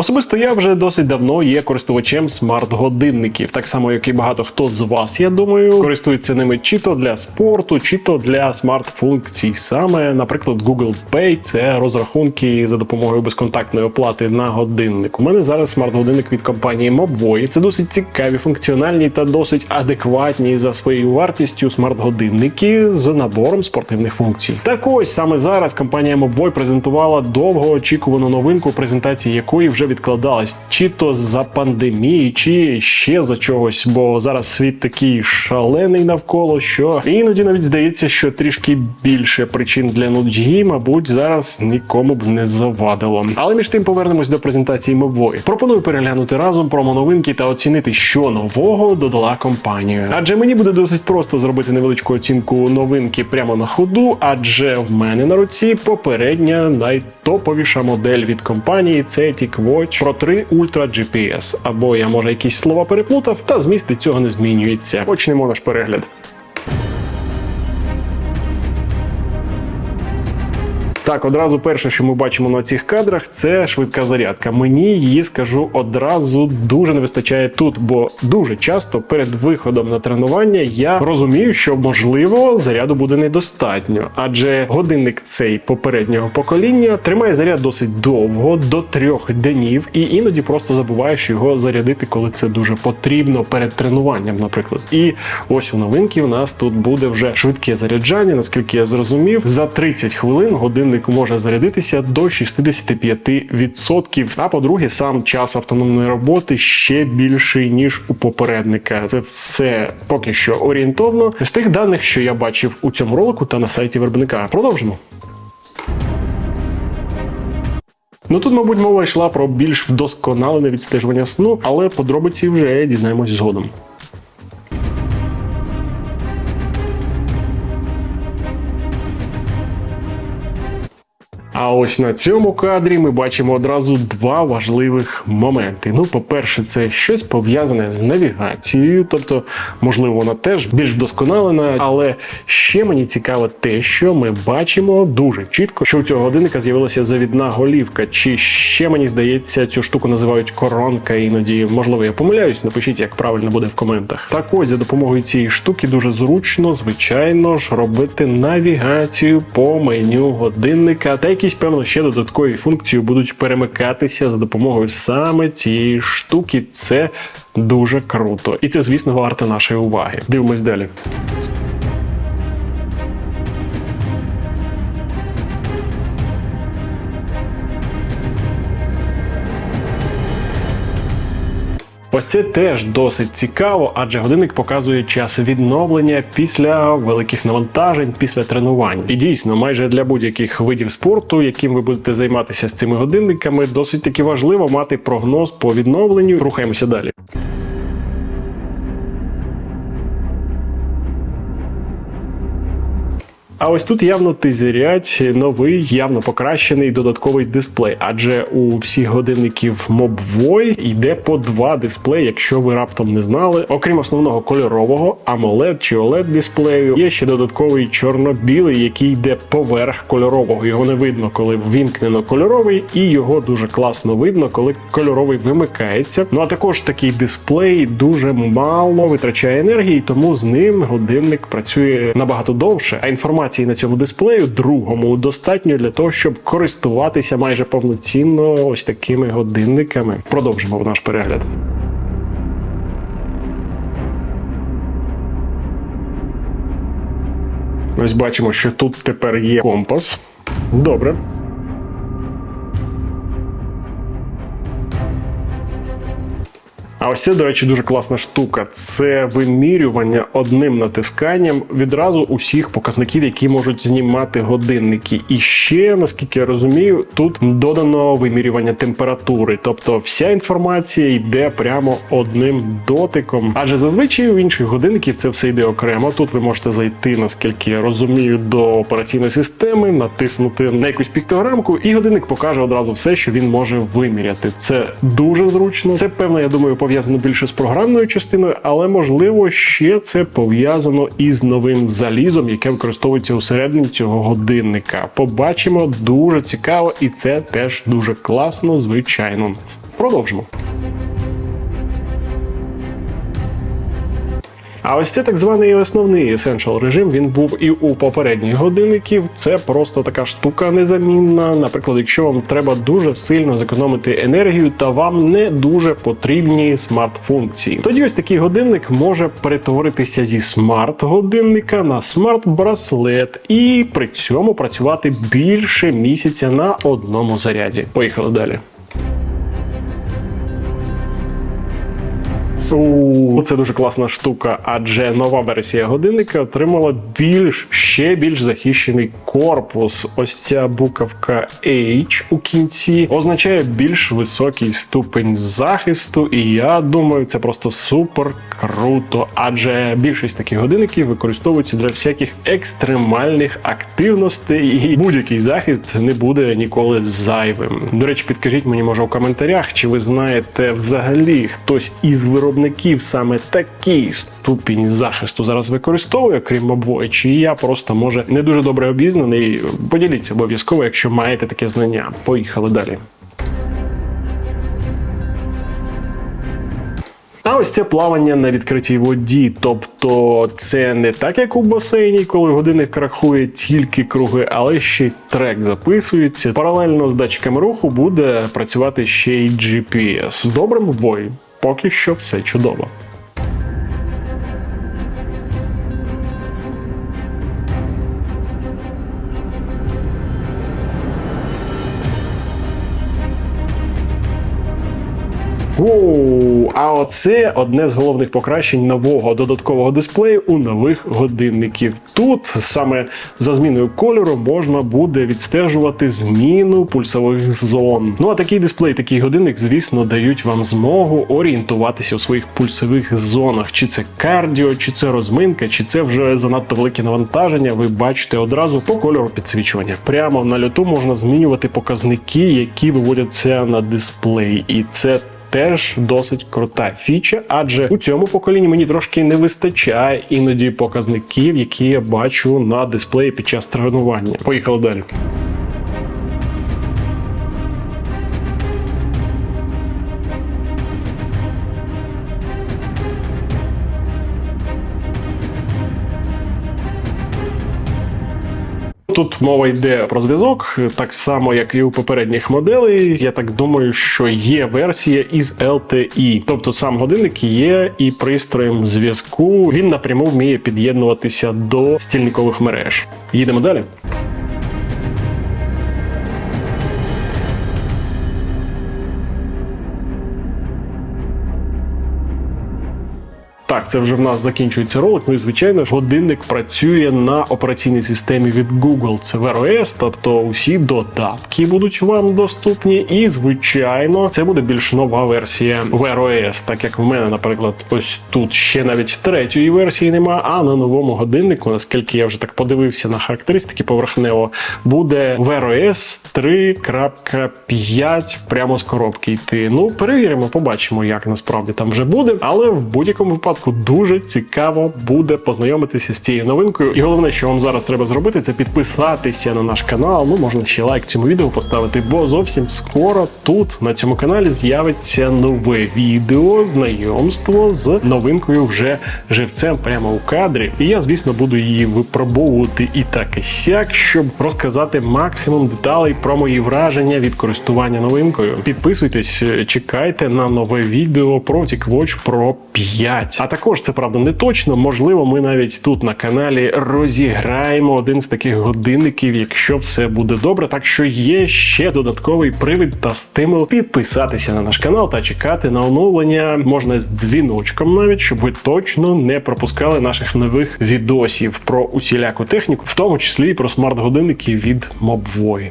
Особисто я вже досить давно є користувачем смарт-годинників, так само як і багато хто з вас, я думаю, користується ними чи то для спорту, чи то для смарт-функцій. Саме, наприклад, Google Pay – це розрахунки за допомогою безконтактної оплати на годинник. У мене зараз смарт-годинник від компанії Mobvoi. Це досить цікаві, функціональні та досить адекватні за своєю вартістю смарт-годинники з набором спортивних функцій. Так ось саме зараз компанія Mobvoi презентувала довгоочікувану новинку, презентації якої вже відкладалась, чи то за пандемії, чи ще за чогось, бо зараз світ такий шалений навколо, що іноді навіть здається, що трішки більше причин для нудьги, мабуть, зараз нікому б не завадило. Але між тим повернемось до презентації Mobvoi. Пропоную переглянути разом промо-новинки та оцінити, що нового додала компанія. Адже мені буде досить просто зробити невеличку оцінку новинки прямо на ходу, адже в мене на руці попередня найтоповіша модель від компанії це TicWatch Pro 3 Ultra GPS. Або я може якісь слова переплутав, та зміст від цього не змінюється. Почнемо наш перегляд. Так, одразу перше, що ми бачимо на цих кадрах, це швидка зарядка. Мені її скажу одразу дуже не вистачає тут, бо дуже часто перед виходом на тренування я розумію, що можливо заряду буде недостатньо, адже годинник цей попереднього покоління тримає заряд досить довго, до трьох днів, і іноді просто забуваєш його зарядити, коли це дуже потрібно перед тренуванням, наприклад. І ось у новинки у нас тут буде вже швидке заряджання, наскільки я зрозумів, за 30 хвилин годинник може зарядитися до 65%. А по-друге, сам час автономної роботи ще більший ніж у попередника. Це все поки що орієнтовно з тих даних, що я бачив у цьому ролику та на сайті виробника. Продовжимо. Ну тут, мабуть, мова йшла про більш вдосконалене відстежування сну, але подробиці вже дізнаємось згодом. А ось на цьому кадрі ми бачимо одразу два важливих моменти. Ну, по-перше, це щось пов'язане з навігацією, тобто, можливо, вона теж більш вдосконалена, але ще мені цікаве те, що ми бачимо дуже чітко, що у цього годинника з'явилася завідна голівка. Чи ще мені здається, цю штуку називають коронка іноді. Можливо, я помиляюсь, напишіть, як правильно буде в коментах. Так ось за допомогою цієї штуки дуже зручно, звичайно ж, робити навігацію по меню годинника та якісь певно ще додаткові функції будуть перемикатися за допомогою саме цієї штуки. Це дуже круто, і це, звісно, варте нашої уваги. Дивимось далі. Ось це теж досить цікаво, адже годинник показує час відновлення після великих навантажень, після тренувань. І дійсно, майже для будь-яких видів спорту, яким ви будете займатися з цими годинниками, досить таки важливо мати прогноз по відновленню. Рухаємося далі. А ось тут явно тизерять новий, явно покращений додатковий дисплей, адже у всіх годинників Mobvoi йде по два дисплеї, якщо ви раптом не знали. Окрім основного кольорового AMOLED чи OLED дисплею, є ще додатковий чорно-білий, який йде поверх кольорового. Його не видно, коли ввімкнено кольоровий, і його дуже класно видно, коли кольоровий вимикається. Ну а також такий дисплей дуже мало витрачає енергії, тому з ним годинник працює набагато довше. А інформація на цьому дисплею другому достатньо для того, щоб користуватися майже повноцінно ось такими годинниками. Продовжимо наш перегляд. Ось бачимо, що тут тепер є компас. Добре. А ось це, до речі, дуже класна штука. Це вимірювання одним натисканням відразу усіх показників, які можуть знімати годинники. І ще, наскільки я розумію, тут додано вимірювання температури, тобто вся інформація йде прямо одним дотиком. Адже зазвичай у інших годинників це все йде окремо. Тут ви можете зайти, наскільки я розумію, до операційної системи, натиснути на якусь піктограмку, і годинник покаже одразу все, що він може виміряти. Це дуже зручно. Це певно, я думаю, пов'язано більше з програмною частиною, але можливо ще це пов'язано із новим залізом, яке використовується усередині цього годинника. Побачимо дуже цікаво, і це теж дуже класно, звичайно. Продовжимо. А ось це так званий основний Essential режим. Він був і у попередніх годинників. Це просто така штука незамінна. Наприклад, якщо вам треба дуже сильно зекономити енергію, та вам не дуже потрібні смарт-функції. Тоді ось такий годинник може перетворитися зі смарт-годинника на смарт-браслет і при цьому працювати більше місяця на одному заряді. Поїхали далі. Це дуже класна штука, адже нова версія годинника отримала більш ще більш захищений корпус. Ось ця буковка H у кінці означає більш високий ступень захисту, і я думаю, це просто супер круто. Адже більшість таких годинників використовуються для всяких екстремальних активностей, і будь-який захист не буде ніколи зайвим. До речі, підкажіть мені, може, у коментарях, чи ви знаєте взагалі хтось із виробників саме такий ступінь захисту зараз використовує, крім обвої, чи я просто може не дуже добре обізнаний. Поділіться обов'язково, якщо маєте таке знання. Поїхали далі. А ось це плавання на відкритій воді. Тобто це не так, як у басейні, коли годинник рахує тільки круги, але ще й трек записується. Паралельно з датчиками руху буде працювати ще й GPS. З добрим вбої. Поки що все чудово. Оу, а оце одне з головних покращень нового додаткового дисплею у нових годинників. Тут саме за зміною кольору можна буде відстежувати зміну пульсових зон. Ну а такий дисплей, такий годинник, звісно, дають вам змогу орієнтуватися у своїх пульсових зонах. Чи це кардіо, чи це розминка, чи це вже занадто велике навантаження. Ви бачите одразу по кольору підсвічування. Прямо на льоту можна змінювати показники, які виводяться на дисплей, і це теж досить крута фіча, адже у цьому поколінні мені трошки не вистачає іноді показників, які я бачу на дисплеї під час тренування. Поїхали далі. Тут мова йде про зв'язок, так само як і у попередніх моделей. Я так думаю, що є версія із LTE. Тобто сам годинник є і пристроєм зв'язку. Він напряму вміє під'єднуватися до стільникових мереж. Їдемо далі. Так, це вже в нас закінчується ролик. Ну і звичайно ж, годинник працює на операційній системі від Google. Це Wear тобто усі додатки будуть вам доступні. І, звичайно, це буде більш нова версія Wear OS, так як в мене, наприклад, ось тут ще навіть третьої версії нема. А на новому годиннику, наскільки я вже так подивився на характеристики поверхнево, буде Wear OS 3.5 прямо з коробки йти. Ну, перевіримо, побачимо, як насправді там вже буде, але в будь-якому випадку дуже цікаво буде познайомитися з цією новинкою. І головне, що вам зараз треба зробити, це підписатися на наш канал. Ну, можна ще лайк цьому відео поставити, бо зовсім скоро тут на цьому каналі з'явиться нове відео, знайомство з новинкою вже живцем прямо у кадрі. І я, звісно, буду її випробовувати і так і сяк, щоб розказати максимум деталей про мої враження від користування новинкою. Підписуйтесь, чекайте на нове відео про TicWatch Pro 5. А також це правда не точно. Можливо, ми навіть тут на каналі розіграємо один з таких годинників, якщо все буде добре. Так що є ще додатковий привід та стимул підписатися на наш канал та чекати на оновлення можна з дзвіночком, навіть щоб ви точно не пропускали наших нових відосів про усіляку техніку, в тому числі і про смарт-годинники від Mobvoi.